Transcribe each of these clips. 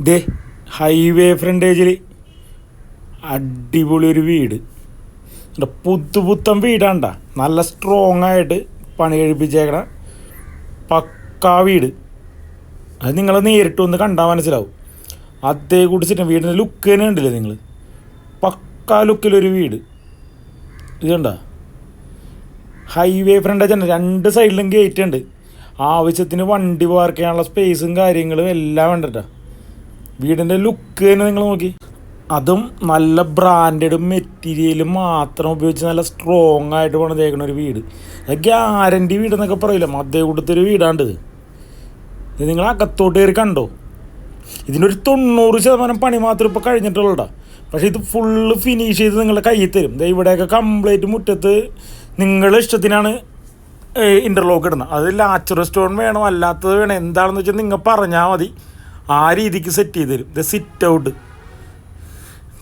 ദേ highway ഫ്രണ്ടേജിൽ അടിപൊളി ഒരു വീട്. ഇവിടെ പുത്തു പുത്തൻ വീടാണ്ട. നല്ല സ്ട്രോങ് ആയിട്ട് പണി കഴിപ്പിച്ചേക്കണ പക്കാ വീട്. അത് നിങ്ങൾ നേരിട്ട് ഒന്ന് കണ്ടാൽ മനസ്സിലാവും. അതേ കുടിച്ചിട്ട് വീടിന്റെ ലുക്ക് തന്നെ ഉണ്ടല്ലേ നിങ്ങൾ പക്കാ ലുക്കിലൊരു വീട്. ഇത് കണ്ട? ഹൈവേ ഫ്രണ്ടേജ് തന്നെ. രണ്ട് സൈഡിലും ഗേറ്റ് ഉണ്ട്. ആവശ്യത്തിന് വണ്ടി പാർക്ക് ചെയ്യാനുള്ള സ്പേസും കാര്യങ്ങളും എല്ലാം ഉണ്ട് കേട്ടോ വീടിന്റെ ലുക്ക് തന്നെ നിങ്ങൾ നോക്കി. അതും നല്ല ബ്രാൻഡഡ് മെറ്റീരിയൽ മാത്രം ഉപയോഗിച്ച് നല്ല സ്ട്രോങ് ആയിട്ട് പണിതേക്കണ ഒരു വീട്. ഗ്യാരണ്ടി വീട് എന്നൊക്കെ പറയില്ല? മദ്യ കൂട്ടത്തൊരു വീടാണ്ട് ഇത്. നിങ്ങൾ അകത്തോട്ട് കയറി കണ്ടോ? ഇതിനൊരു തൊണ്ണൂറ് ശതമാനം പണി മാത്രം ഇപ്പോൾ കഴിഞ്ഞിട്ടുള്ളൂടാ പക്ഷേ ഇത് ഫുള്ള് ഫിനിഷ് ചെയ്ത് നിങ്ങളുടെ കയ്യിൽ തരും. ഇവിടെയൊക്കെ കംപ്ലീറ്റ് മുറ്റത്ത് നിങ്ങളുടെ ഇഷ്ടത്തിനാണ് ഇന്റർലോക്ക് ഇടുന്നത്. അത് ലാച്ചർ സ്റ്റോൺ വേണം? അല്ലാത്തത് വേണം? എന്താണെന്ന് വെച്ചാൽ നിങ്ങൾ പറഞ്ഞാൽ മതി. ആ രീതിക്ക് സെറ്റ് ചെയ്ത് തരും. ഇത് സിറ്റ് ഔട്ട്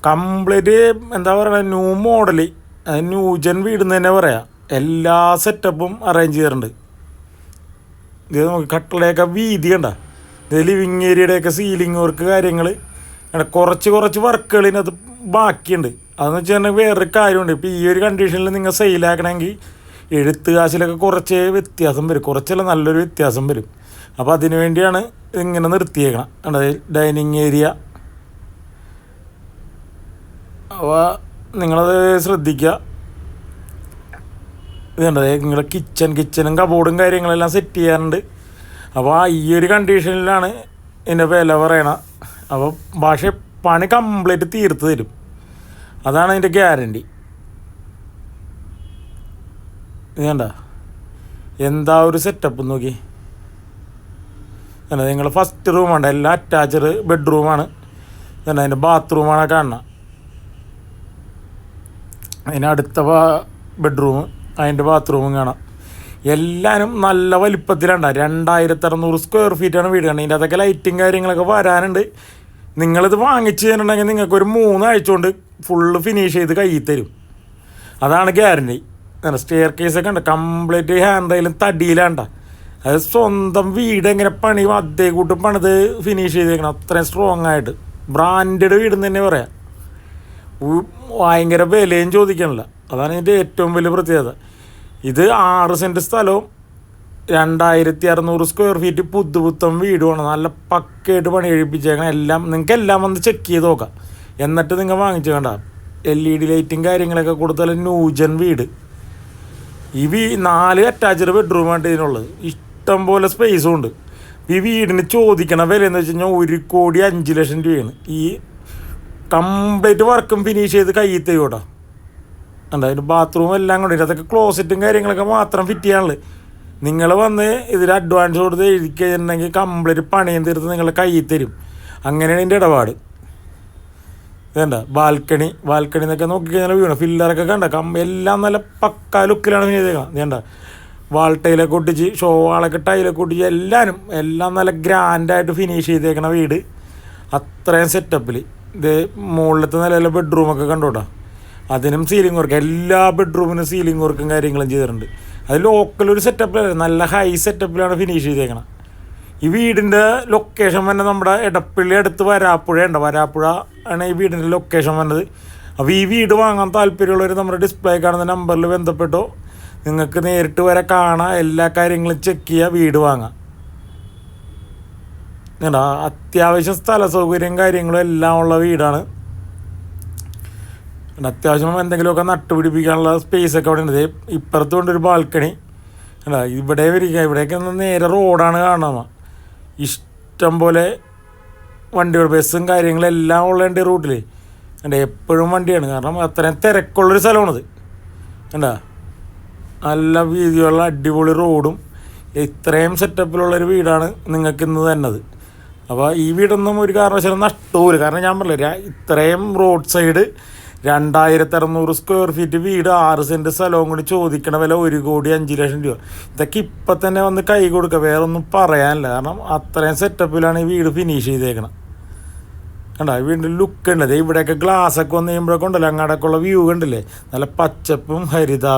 കംപ്ലീറ്റ് എന്താ പറയുക ന്യൂ മോഡൽ ന്യൂ ന്യൂജൻ വീട് തന്നെ പറയാം. എല്ലാ സെറ്റപ്പും അറേഞ്ച് ചെയ്തിട്ടുണ്ട്. ഇത് നമുക്ക് കട്ടളയൊക്കെ വീതി കണ്ട. ഇത് ലിവിങ് ഏരിയയുടെയൊക്കെ സീലിംഗ് വർക്ക് കാര്യങ്ങൾ കുറച്ച് കുറച്ച് വർക്കുകൾ ബാക്കിയുണ്ട്. അതെന്ന് വെച്ചാൽ വേറൊരു കാര്യമുണ്ട്. ഇപ്പോൾ ഈ ഒരു കണ്ടീഷനിൽ നിങ്ങൾ സെയിലാക്കണമെങ്കിൽ എഴുത്ത് കാശിലൊക്കെ കുറച്ച് വ്യത്യാസം വരും. കുറച്ചല്ല നല്ലൊരു വ്യത്യാസം വരും. അപ്പോൾ അതിനു വേണ്ടിയാണ് ഇങ്ങനെ നിർത്തിയേക്കണം. അതായത് ഡൈനിങ് ഏരിയ. അപ്പോൾ നിങ്ങളത് ശ്രദ്ധിക്കുക. ഇത് കണ്ടത് നിങ്ങളുടെ കിച്ചൺ കിച്ചണും കബോർഡും കാര്യങ്ങളെല്ലാം സെറ്റ് ചെയ്യാറുണ്ട്. അപ്പോൾ ഈ ഒരു കണ്ടീഷനിലാണ് എന്റെ വില പറയണ. അപ്പോൾ ഭാഷ പണി കംപ്ലീറ്റ് തീർത്ത് തരും. അതാണ് അതിന്റെ ഗ്യാരണ്ടി ഇത് കണ്ട? എന്താ ഒരു സെറ്റപ്പ് നോക്കി? അല്ല നിങ്ങൾ ഫസ്റ്റ് റൂമാണ് എല്ലാം അറ്റാച്ച്ഡ് ബെഡ്റൂമാണ് എന്നാ അതിന്റെ ബാത്റൂമാണ് കാണുന്നത്. അതിന് അടുത്ത ബെഡ്റൂം അതിന്റെ ബാത്റൂമും കാണാം. എല്ലാവരും നല്ല വലിപ്പത്തിലാണ് രണ്ടായിരത്തി അറുന്നൂറ് സ്ക്വയർ ഫീറ്റാണ് വീട് കാണുന്നത്. ഇതിന്റെ അതൊക്കെ ലൈറ്റും കാര്യങ്ങളൊക്കെ വരാനുണ്ട്. നിങ്ങളിത് വാങ്ങിച്ച് തന്നിട്ടുണ്ടെങ്കിൽ നിങ്ങൾക്ക് ഒരു മൂന്നാഴ്ച കൊണ്ട് ഫുള്ള് ഫിനിഷ് ചെയ്ത് കയ്യിൽ തരും. അതാണ് ഗ്യാരണ്ടി സ്റ്റെയർ കേസൊക്കെ ഉണ്ട്. കംപ്ലീറ്റ് ഹാൻഡ് റെയിലും തടിയിലാണ്ട. അത് സ്വന്തം വീട് എങ്ങനെ പണി അതേ കൂട്ടും പണിത് ഫിനിഷ് ചെയ്തേക്കണം. അത്രയും സ്ട്രോങ് ആയിട്ട്. ബ്രാൻഡഡ് വീടെന്ന് തന്നെ പറയാം. ഭയങ്കര വിലയും ചോദിക്കണില്ല അതാണ് ഇതിന്റെ ഏറ്റവും വലിയ പ്രത്യേകത. ഇത് ആറ് സെന്റ് സ്ഥലവും രണ്ടായിരത്തി അറുന്നൂറ് സ്ക്വയർ ഫീറ്റ് പുതുപുത്തം വീടുമാണ്. നല്ല പക്കയായിട്ട് പണി കഴിപ്പിച്ചേക്കണം. എല്ലാം നിങ്ങൾക്ക് എല്ലാം വന്ന് ചെക്ക് ചെയ്ത് നോക്കാം. എന്നിട്ട് നിങ്ങൾ വാങ്ങിച്ചു വേണ്ട എൽ ഇ ഡി ലൈറ്റും കാര്യങ്ങളൊക്കെ കൊടുത്താൽ ന്യൂജൻ വീട്. ഈ വീ നാല് അറ്റാച്ച്ഡ് ബെഡ്റൂമാണ് ഇതിനുള്ളത്. ഇഷ്ടം പോലെ സ്പേസും ഉണ്ട്. ഈ വീടിന് ചോദിക്കണ വില എന്ന് വെച്ച് കഴിഞ്ഞാൽ ഒരു കോടി അഞ്ച് ലക്ഷം രൂപയാണ്. ഈ കംപ്ലീറ്റ് വർക്കും ഫിനിഷ് ചെയ്ത് കയ്യിൽ തരും അതിന്റെ ബാത്റൂം എല്ലാം കൂടി അതൊക്കെ ക്ലോസറ്റും കാര്യങ്ങളൊക്കെ മാത്രം ഫിറ്റ് ചെയ്യാനുള്ളത്. നിങ്ങൾ വന്ന് ഇതിൽ അഡ്വാൻസ് കൊടുത്ത് എഴുതി കഴിഞ്ഞിട്ടുണ്ടെങ്കിൽ കംപ്ലീറ്റ് പണിയും തീർത്ത് നിങ്ങളുടെ കയ്യിൽ തരും. അങ്ങനെയാണ് ഇതിന്റെ ഇടപാട്. ഇതണ്ട ബാൽക്കണി ബാൽക്കണി എന്നൊക്കെ നോക്കിക്കഴിഞ്ഞാൽ വീണു. ഫില്ലറൊക്കെ കണ്ട കം എല്ലാം നല്ല പക്ക ലുക്കിലാണ് ചെയ്തേക്കാം ഇതേണ്ട വാൾട്ടയിലൊക്കെ ഒട്ടിച്ച് ഷോ വാളൊക്കെ ടൈലൊക്കെ എല്ലാവരും എല്ലാം നല്ല ഗ്രാൻഡായിട്ട് ഫിനിഷ് ചെയ്തേക്കണ വീട്. അത്രയും സെറ്റപ്പിൽ ഇത് മുകളിലത്തെ നിലയിലെ ബെഡ്റൂമൊക്കെ കണ്ടോട്ടാ അതിനും സീലിംഗ് വർക്ക് എല്ലാ ബെഡ്റൂമിനും സീലിംഗ് വർക്കും കാര്യങ്ങളും ചെയ്തിട്ടുണ്ട്. അത് ലോക്കൽ ഒരു സെറ്റപ്പിലല്ല നല്ല ഹൈ സെറ്റപ്പിലാണ് ഫിനിഷ് ചെയ്തേക്കണം. ഈ വീടിന്റെ ലൊക്കേഷൻ വന്നെ നമ്മുടെ ഇടപ്പള്ളി അടുത്ത് വരാപ്പുഴ ഉണ്ട്. വരാപ്പുഴ ആണ് ഈ വീടിന്റെ ലൊക്കേഷൻ വന്നത്. അപ്പോൾ ഈ വീട് വാങ്ങാൻ താല്പര്യമുള്ളവർ നമ്മുടെ ഡിസ്പ്ലേ കാണുന്ന നമ്പറിൽ ബന്ധപ്പെട്ടോ നിങ്ങൾക്ക് നേരിട്ട് വരെ കാണാം എല്ലാ കാര്യങ്ങളും ചെക്ക് ചെയ്യുക വീട് വാങ്ങാം. കണ്ടോ? അത്യാവശ്യം സ്ഥല സൗകര്യം കാര്യങ്ങളും എല്ലാം ഉള്ള വീടാണ്. അത്യാവശ്യം എന്തെങ്കിലുമൊക്കെ നട്ടുപിടിപ്പിക്കാനുള്ള സ്പേസ് ഒക്കെ അവിടെ ഉണ്ട് ഇപ്പുറത്തുകൊണ്ട് ഒരു ബാൽക്കണി അല്ല ഇവിടെ വരിക. ഇവിടെയൊക്കെ നേരെ റോഡാണ് കാണുന്നത് ഇഷ്ടം പോലെ വണ്ടികൾ ബസ്സും കാര്യങ്ങളും എല്ലാം ഉള്ളതുണ്ട് റൂട്ടിൽ എന്റെ എപ്പോഴും വണ്ടിയാണ്. കാരണം അത്രയും തിരക്കുള്ളൊരു സ്ഥലമാണത്. കണ്ടാ? നല്ല വീതിയുള്ള അടിപൊളി റോഡും ഇത്രയും സെറ്റപ്പിലുള്ളൊരു വീടാണ് നിങ്ങൾക്ക് ഇന്ന് തന്നത്. അപ്പോൾ ഈ വീടൊന്നും ഒരു കാരണവശാലും നഷ്ടവും കാരണം ഞാൻ പറഞ്ഞില്ല ഇത്രയും റോഡ് സൈഡ് രണ്ടായിരത്തി അറുന്നൂറ് സ്ക്വയർ ഫീറ്റ് വീട് ആറ് സെന്റ് സ്ഥലവും കൂടി ചോദിക്കണ വില ഒരു കോടി അഞ്ച് ലക്ഷം രൂപ. ഇതൊക്കെ ഇപ്പം തന്നെ വന്ന് കൈ കൊടുക്കുക. വേറെ ഒന്നും പറയാനില്ല. കാരണം അത്രയും സെറ്റപ്പിലാണ് ഈ വീട് ഫിനിഷ് ചെയ്തേക്കണം. കണ്ട? വീടിന്റെ ലുക്ക് ഉണ്ട്. ഇവിടെയൊക്കെ ഗ്ലാസ് ഒക്കെ വന്ന് കഴിയുമ്പോഴൊക്കെ ഉണ്ടല്ലോ. അങ്ങോട്ടൊക്കെ ഉള്ള വ്യൂ കണ്ടില്ലേ? നല്ല പച്ചപ്പും ഹരിതാ